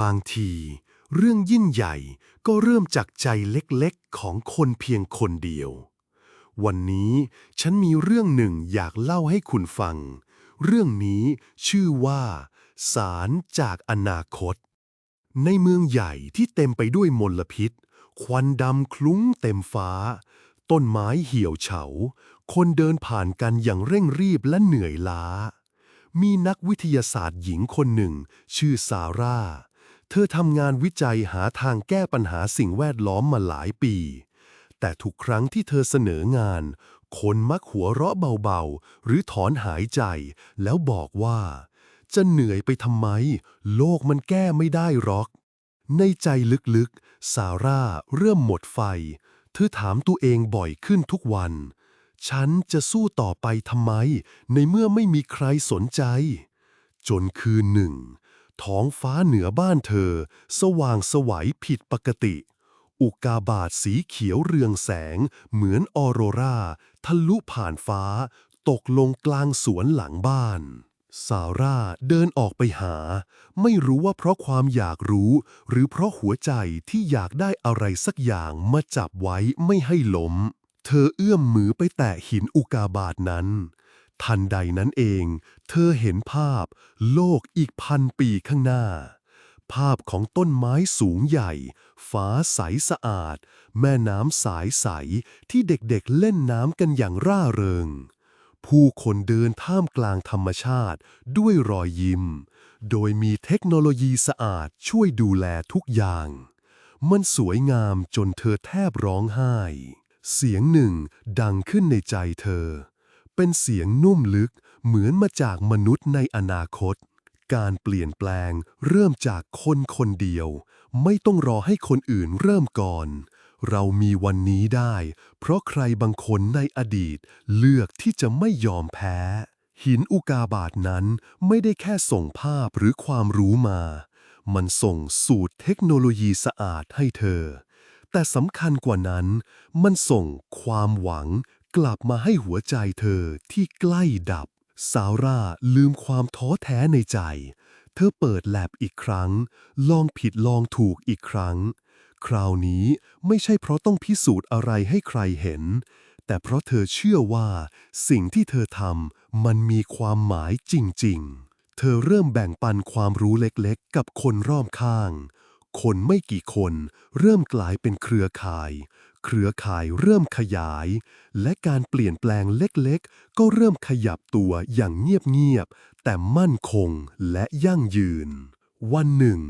บางที เรื่องยิ่งใหญ่ก็เริ่มจากใจเล็กๆของคนเพียงคนเดียว วันนี้ฉันมีเรื่องหนึ่งอยากเล่าให้คุณฟัง เรื่องนี้ชื่อว่า สารจากอนาคต ในเมืองใหญ่ที่เต็มไปด้วยมลพิษ ควันดำคลุ้งเต็มฟ้า ต้นไม้เหี่ยวเฉา คนเดินผ่านกันอย่างเร่งรีบและเหนื่อยล้ามีนักวิทยาศาสตร์หญิงคนหนึ่ง ชื่อซาร่า ธอทำงานวิจัยหาทางแก้ปัญหาสิ่งแวดล้อมมาหลายปี แต่ทุกครั้งที่เธอเสนองาน คนมักหัวเราะเบาๆ หรือถอนหายใจ แล้วบอกว่า จะเหนื่อยไปทำไม โลกมันแก้ไม่ได้หรอก ในใจลึกๆ ซาร่าเริ่มหมดไฟ เธอถามตัวเองบ่อยขึ้นทุกวัน ฉันจะสู้ต่อไปทำไม ในเมื่อไม่มีใครสนใจ จนคืนหนึ่ง ท้องฟ้าเหนือบ้านเธอ สว่างสวัยผิดปกติ อุกาบาตสีเขียวเรืองแสง เหมือนออโรราทะลุผ่านฟ้า ตกลงกลางสวนหลังบ้าน ซาร่าเดินออกไปหา ไม่รู้ว่าเพราะความอยากรู้ หรือเพราะหัวใจที่อยากได้อะไรสักอย่างมาจับไว้ไม่ให้ล้ม เธอเอื้อมมือไปแตะหินอุกาบาตนั้น ทันใดนั้นเอง เธอเห็นภาพโลกอีกพันปีข้างหน้า ภาพของต้นไม้สูงใหญ่ ฟ้าใสสะอาด แม่น้ำสายใสที่เด็กๆเล่นน้ำกันอย่างร่าเริง ผู้คนเดินท่ามกลางธรรมชาติด้วยรอยยิ้ม โดยมีเทคโนโลยีสะอาดช่วยดูแลทุกอย่าง มันสวยงามจนเธอแทบร้องไห้ เสียงหนึ่งดังขึ้นในใจเธอ เป็นเสียงนุ่มลึกเหมือนมาจากมนุษย์ในอนาคต การเปลี่ยนแปลงเริ่มจากคนคนเดียว ไม่ต้องรอให้คนอื่นเริ่มก่อน เรามีวันนี้ได้ เพราะใครบางคนในอดีตเลือกที่จะไม่ยอมแพ้ หินอุกาบาตนั้นไม่ได้แค่ส่งภาพหรือความรู้มา มันส่งสูตรเทคโนโลยีสะอาดให้เธอ แต่สำคัญกว่านั้น มันส่งความหวัง กลับมาให้หัวใจเธอที่ใกล้ดับ ซาร่าลืมความท้อแท้ในใจ เธอเปิดแลบอีกครั้ง ลองผิดลองถูกอีกครั้ง คราวนี้ไม่ใช่เพราะต้องพิสูจน์อะไรให้ใครเห็น แต่เพราะเธอเชื่อว่า สิ่งที่เธอทำมันมีความหมายจริงๆ เธอเริ่มแบ่งปันความรู้เล็กๆ กับคนรอบข้าง คนไม่กี่คนเริ่มกลายเป็นเครือข่าย เครือข่ายเริ่มขยาย และการเปลี่ยนแปลงเล็กๆ ก็เริ่มขยับตัวอย่างเงียบๆ แต่มั่นคงและยั่งยืน วันหนึ่ง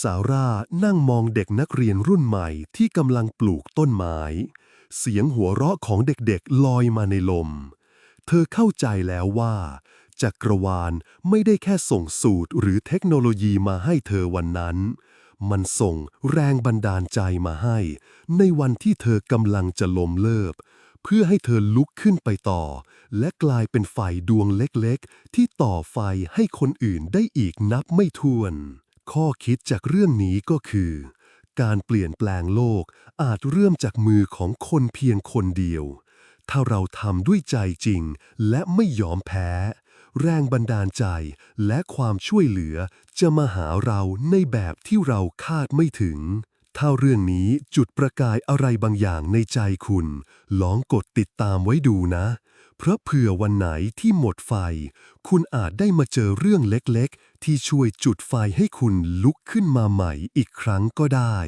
ซาร่านั่งมองเด็กนักเรียนรุ่นใหม่ที่กำลังปลูกต้นไม้ เสียงหัวเราะของเด็กๆลอยมาในลม เธอเข้าใจแล้วว่าจักรวาลไม่ได้แค่ส่งสูตรหรือเทคโนโลยีมาให้เธอวันนั้น มันส่งแรงบันดาลใจมาให้ ในวันที่เธอกำลังจะล้มเลิกเพื่อให้เธอลุกขึ้นไปต่อ และกลายเป็นไฟดวงเล็กๆ ที่ต่อไฟให้คนอื่นได้อีกนับไม่ถ้วน ข้อคิดจากเรื่องนี้ก็คือ การเปลี่ยนแปลงโลกอาจเริ่มจากมือของคนเพียงคนเดียว ถ้าเราทำด้วยใจจริงและไม่ยอมแพ้ แรงบันดาลใจและความช่วยเหลือจะมาหาเราในแบบที่เราคาดไม่ถึง ถ้าเรื่องนี้จุดประกายอะไรบางอย่างในใจคุณ ลองกดติดตามไว้ดูนะ เพราะเผื่อวันไหนที่หมดไฟ คุณอาจได้มาเจอเรื่องเล็กๆ ที่ช่วยจุดไฟให้คุณลุกขึ้นมาใหม่อีกครั้งก็ได้